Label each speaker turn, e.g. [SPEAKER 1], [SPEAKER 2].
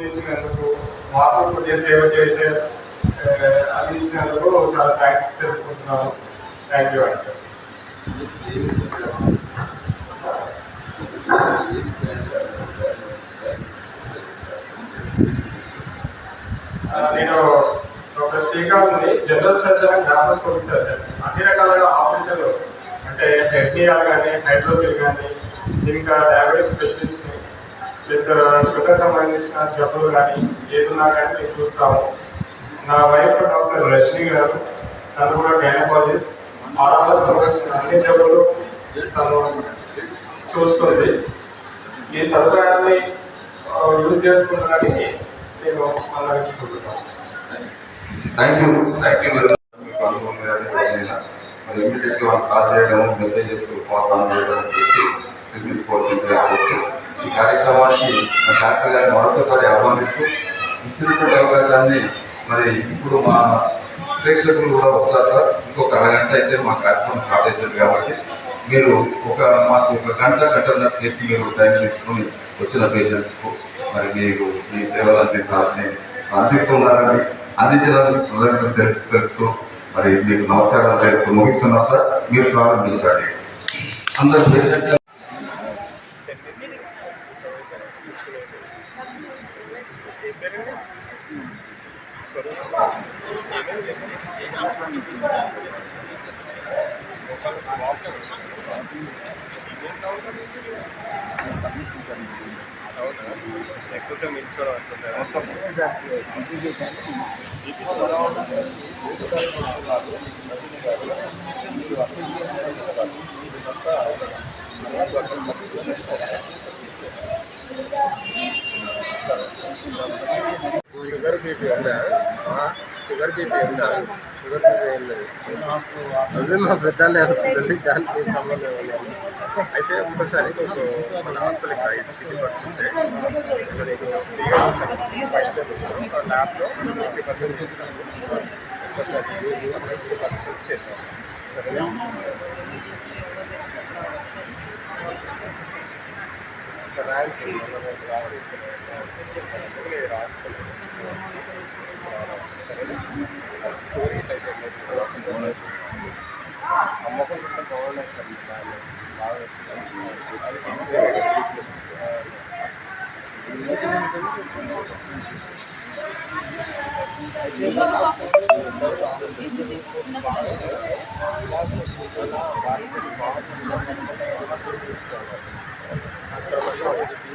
[SPEAKER 1] చేసినందుకు మాతో కొద్దిగా సేవ చేసే అందించినందుకు చాలా థ్యాంక్స్ తెలుపుకుంటున్నాను థ్యాంక్ యూ అండి నేను నేను స్పీకర్ ఉంది జనరల్ సర్జన్ గ్రామోస్కోపిక్ సర్జన్ అన్ని రకాలుగా ఆపరేషన్లు అంటే హెడ్నియాలు కానీ హైడ్రోసిల్ కానీ ఇంకా డయాబెటిక్ స్పెషలిస్ట్ ప్లస్ షుగర్ సంబంధించిన జబ్బులు కానీ ఏదున్నా కానీ మేము చూస్తాము. నా వైఫ్ డాక్టర్ రజనీ గారు తను కూడా గైనకాలజిస్ట్ ఆడవాళ్ళకు సంబంధించిన అన్ని జబ్బులు తను చూస్తుంది. ఈ సదుపాయాన్ని యూజ్ చేసుకుంటున్నది నేను అన్నవించుకుంటున్నాను
[SPEAKER 2] thank you thank you very much మరి ఇమీడియట్గా వాళ్ళు కాల్ చేయడము మెసేజెస్ పాస్ ఆన్ చేయడం చేసి పిలిపించుకోవాల్సింది కాబట్టి ఈ కార్యక్రమానికి మా డాక్టర్ గారిని మరొకసారి ఆహ్వానిస్తూ ఇచ్చినటువంటి అవకాశాన్ని మరి ఇప్పుడు మా ప్రేక్షకులు కూడా వస్తారు సార్. ఇంకొక అరగంట అయితే మా కార్యక్రమం స్టార్ట్ అవుతుంది కాబట్టి మీరు ఒక మాకు ఒక గంట గంటన్నర సేపు మీరు టైం తీసుకొని వచ్చిన పేషెంట్స్కు మరి మీరు ఈ సేవలు అందించాలని అందిస్తున్నారని అందించడానికి కృతజ్ఞతలు తెలుపుతూ మరి మీకు నమస్కారాలు తెలుపుతూ ముగిస్తున్నాం సార్. మీరు ప్రారంభించండి. అందరు పేషెంట్స్
[SPEAKER 1] ఎక్కువసేపు నిల్చోవడం అనుకుంటారా షుగర్ బీపీ ఉందా షుగర్ బీపీ ఉందా షుగర్ బీపీ ఏం మా పెద్దలే వచ్చిందండి దానికి ఏం సంబంధం లేదు అయితే ఒక్కసారి ఒక మన హాస్పిటల్కి ఐదు సిటీ పడుతుంది నీకు ఫ్రీగా ల్యాబ్లో ఫిఫ్టీ పర్సెంట్ ఇస్తాను ఒక్కసారి సంబంధించిన పర్సెంట్ చేద్దాం సరేనా ఇక్కడ రాయాల్సింది మనం రాసేసి రాస్తాను సరేనా షూర్ ఇట్ అయితే అమ్మకం కంటే బాగున్నాయి సార్ ఈ ప్లాన్ బాగా